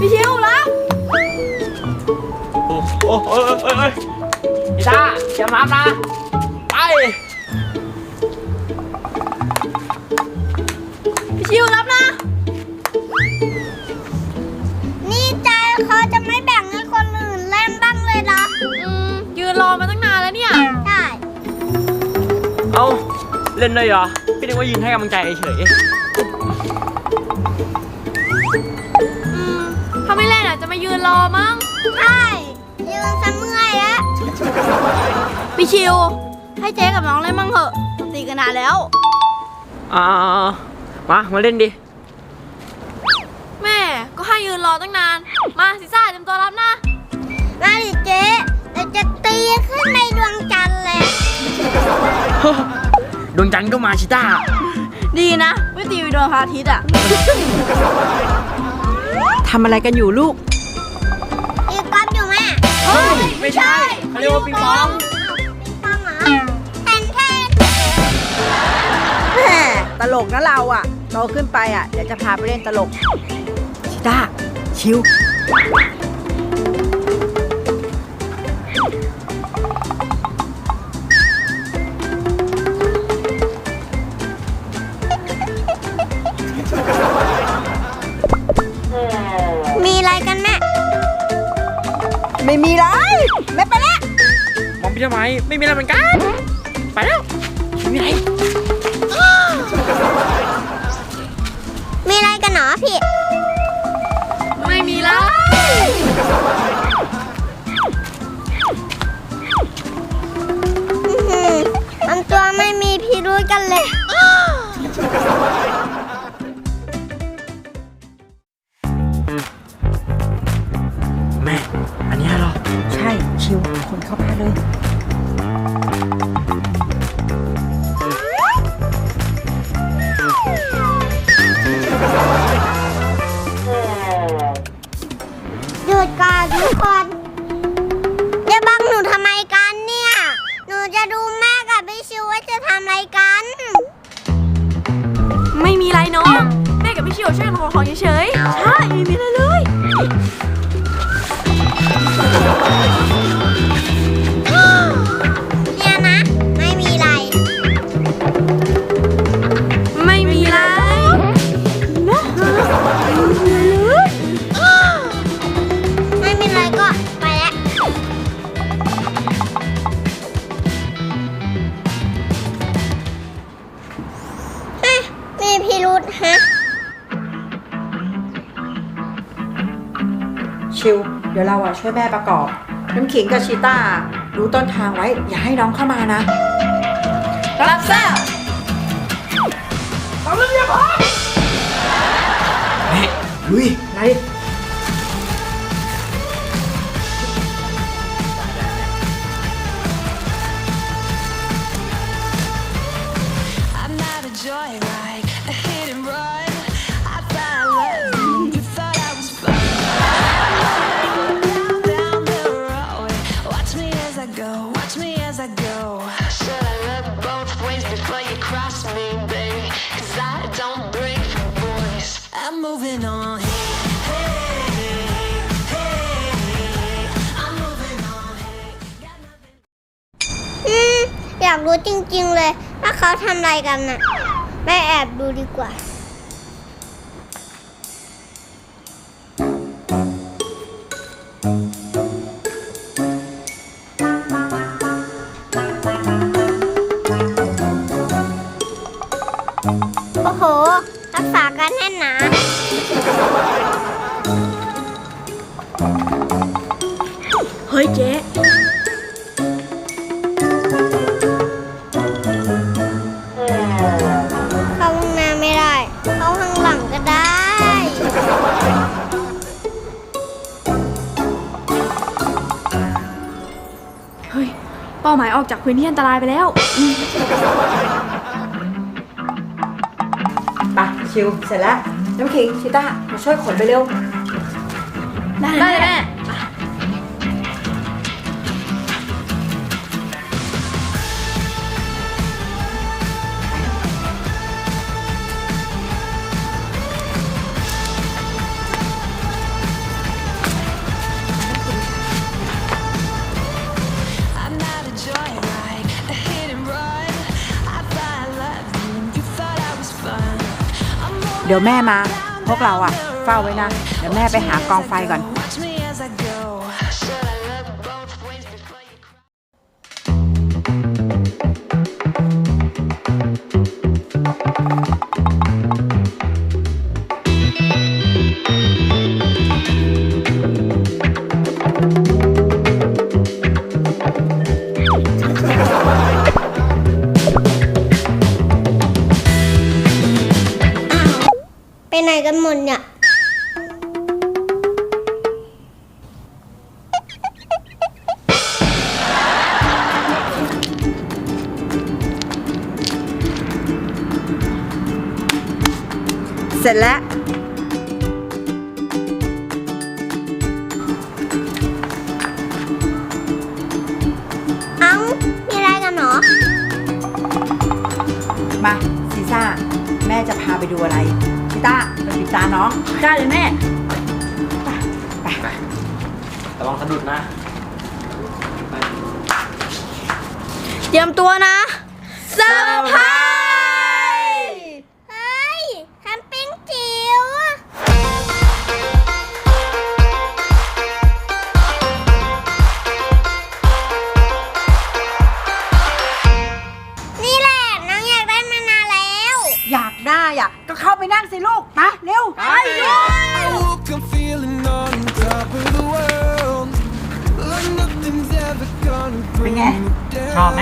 พี่ชิวรับโอ้โอ้โอ้โอ้โอ้พี่ตาเตรียมรับนะไปพี่ชิวรับนะ นี่ใจเขาจะไม่แบ่งให้คนอื่นเล่นบ้างเลยเหรออืมยืนรอมาตั้งนานแล้วเนี่ย ใช่ เอาเล่นเลยเหรอพี่นึกว่ายืนให้กำลังใจเฉย จะมายืนรอมั้งใช่ยืนซะเมื่อยแล้วพี่ชิว ให้เจ๊กับน้องเล่นมั่งเถอะตีกันนานแล้ว อ่ามา มาเล่นดิ แม่ก็ให้ยืนรอตั้งนาน มาซิซ่าเตรียมตัวรับนะ มาดิเจ๊เราจะตีขึ้นในดวงจันทร์เลย ดวงจันทร์ก็มาชิต้า ดีนะไม่ตีวิดีโอพระอาทิตย์อะ ทำอะไรกันอยู่ลูกอีกก๊อฟอยู่แม่ เฮ้ย ไม่ใช่เขาเรียกว่าปิงปองฟังเหรอแทนแทนแหมตลกนะเราอะโตขึ้นไปอะ เดี๋ยวจะพาไปเล่นตลกชิต้าชิว ไม่มีไรไม่ไปแล้วมองพี่ทำไมไม่มีอะไรเหมือนกัน ไปแล้วไม่มีอะไรมีอะไรกันหนอพี่ ไม่มีแล้วอื้อหือทำตัวไม่มีพิรุธกันเลย ชิวเดี๋ยวเราอะช่วยแม่ประกอบ น้ำขิงกับชิต้ารู้ต้นทางไว้ อย่าให้น้องเข้ามานะรับทราบแม่ลุย ไหน I'm moving on. Hey, hey, hey. I'm moving on. Hey, got nothing. อืมอยากรู้จริงๆเลยว่าเขาทำอะไรกันน่ะไปแอบดูดีกว่า โอ้โห รักษากันแน่นหนาเฮ้ยเจ๊เข้าห้องน้ำไม่ได้ เข้าข้างหลังก็ได้ เฮ้ย เป้าหมายออกจากพื้นที่อันตรายไปแล้วไป ชิวเสร็จแล้ว น้ำขิงชิต้ามาช่วยขนไปเร็ว ได้เลยแม่ เดี๋ยวแม่มา พวกเราอะเฝ้าไว้นะ เดี๋ยวแม่ไปหากองไฟก่อน เสร็จแล้ว เอ้า มีอะไรกันเหรอ มาซีซ่า แม่จะพาไปดูอะไรชิต้าไปปิดตาน้องได้เลยแม่ ระวังสะดุดนะ เตรียมตัวนะ เซอร์ไพร อบไหม